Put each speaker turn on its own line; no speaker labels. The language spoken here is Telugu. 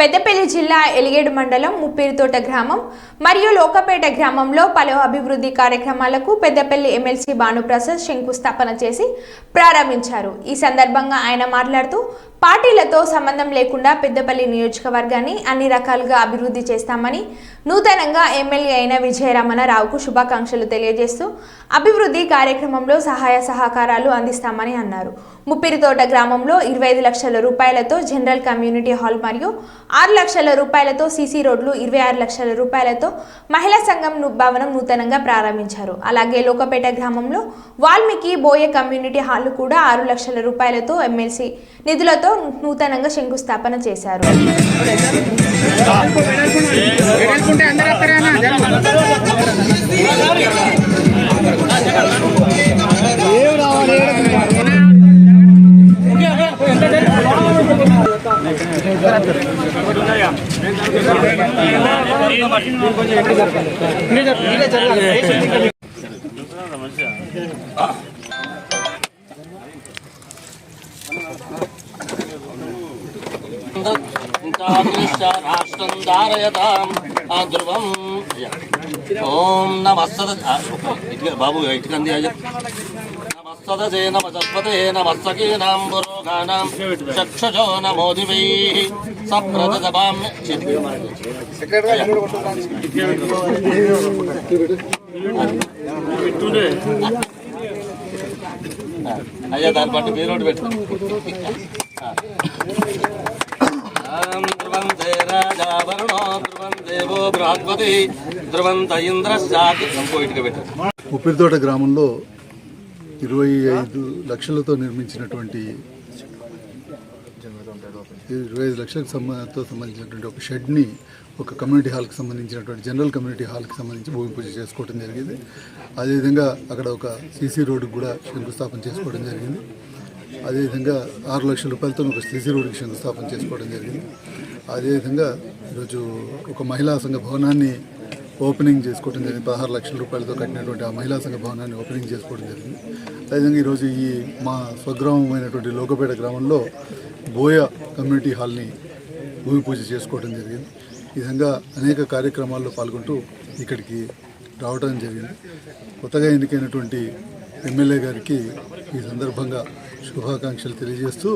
పెద్దపల్లి జిల్లా ఎలిగేడు మండలం ముప్పేరుతోట గ్రామం మరియు లోకపేట గ్రామంలో పలు అభివృద్ధి కార్యక్రమాలకు పెద్దపల్లి ఎమ్మెల్సీ భానుప్రసాద్ శంకుస్థాపన చేసి ప్రారంభించారు. ఈ సందర్భంగా ఆయన మాట్లాడుతూ పార్టీలతో సంబంధం లేకుండా పెద్దపల్లి నియోజకవర్గాన్ని అన్ని రకాలుగా అభివృద్ధి చేస్తామని నూతనంగా ఎమ్మెల్యే అయిన విజయరమణరావుకు శుభాకాంక్షలు తెలియజేస్తూ అభివృద్ధి కార్యక్రమంలో సహాయ సహకారాలు అందిస్తామని అన్నారు. ముప్పిరితోట గ్రామంలో ఇరవై ఐదు లక్షల రూపాయలతో జనరల్ కమ్యూనిటీ హాల్ మరియు ఆరు లక్షల రూపాయలతో సీసీ రోడ్లు ఇరవై ఆరు లక్షల రూపాయలతో మహిళా సంఘం భవనం నూతనంగా ప్రారంభించారు. అలాగే లోకపేట గ్రామంలో వాల్మీకి బోయ కమ్యూనిటీ హాల్ కూడా ఆరు లక్షల రూపాయలతో ఎమ్మెల్సీ నిధులతో లో నూతనంగా శంకుస్థాపన చేశారు.
మంచిగా
రాష్ట్రం ధారయతాం ధ్రువం ఓం నమస్తద బాబు ఇటుక అంది అయ్య నమస్తదే నమసత్పతే నమస్తకీనాం పురోగానాం చక్షుజో నమోదివై సప్రదపామ్య అయ్యా దాన్ని బట్టి మీరు పెట్టు.
ఉప్పిరితోట గ్రామంలో ఇరవై ఐదు లక్షలతో నిర్మించినటువంటి ఇరవై ఐదు లక్షలకు సంబంధంతో సంబంధించినటువంటి ఒక షెడ్ని ఒక కమ్యూనిటీ హాల్కి సంబంధించినటువంటి జనరల్ కమ్యూనిటీ హాల్కి సంబంధించి భూమి పూజ చేసుకోవడం జరిగింది. అదేవిధంగా అక్కడ ఒక సీసీ రోడ్డుకు కూడా శంకుస్థాపన చేసుకోవడం జరిగింది. అదేవిధంగా ఆరు లక్షల రూపాయలతో ఒక సీసీ రోడ్డుకి శంకుస్థాపన చేసుకోవడం జరిగింది. అదేవిధంగా ఈరోజు ఒక మహిళా సంఘ భవనాన్ని ఓపెనింగ్ చేసుకోవడం జరిగింది. పదహారు లక్షల రూపాయలతో కట్టినటువంటి ఆ మహిళా సంఘ భవనాన్ని ఓపెనింగ్ చేసుకోవడం జరిగింది. అదేవిధంగా ఈరోజు ఈ మా స్వగ్రామమైనటువంటి లోకపేట గ్రామంలో బోయ కమ్యూనిటీ హాల్ని భూమి పూజ చేసుకోవడం జరిగింది. ఈ విధంగా అనేక కార్యక్రమాల్లో పాల్గొంటూ ఇక్కడికి రావడం జరిగింది. కొత్తగా ఎన్నికైనటువంటి ఎమ్మెల్యే గారికి ఈ సందర్భంగా శుభాకాంక్షలు తెలియజేస్తూ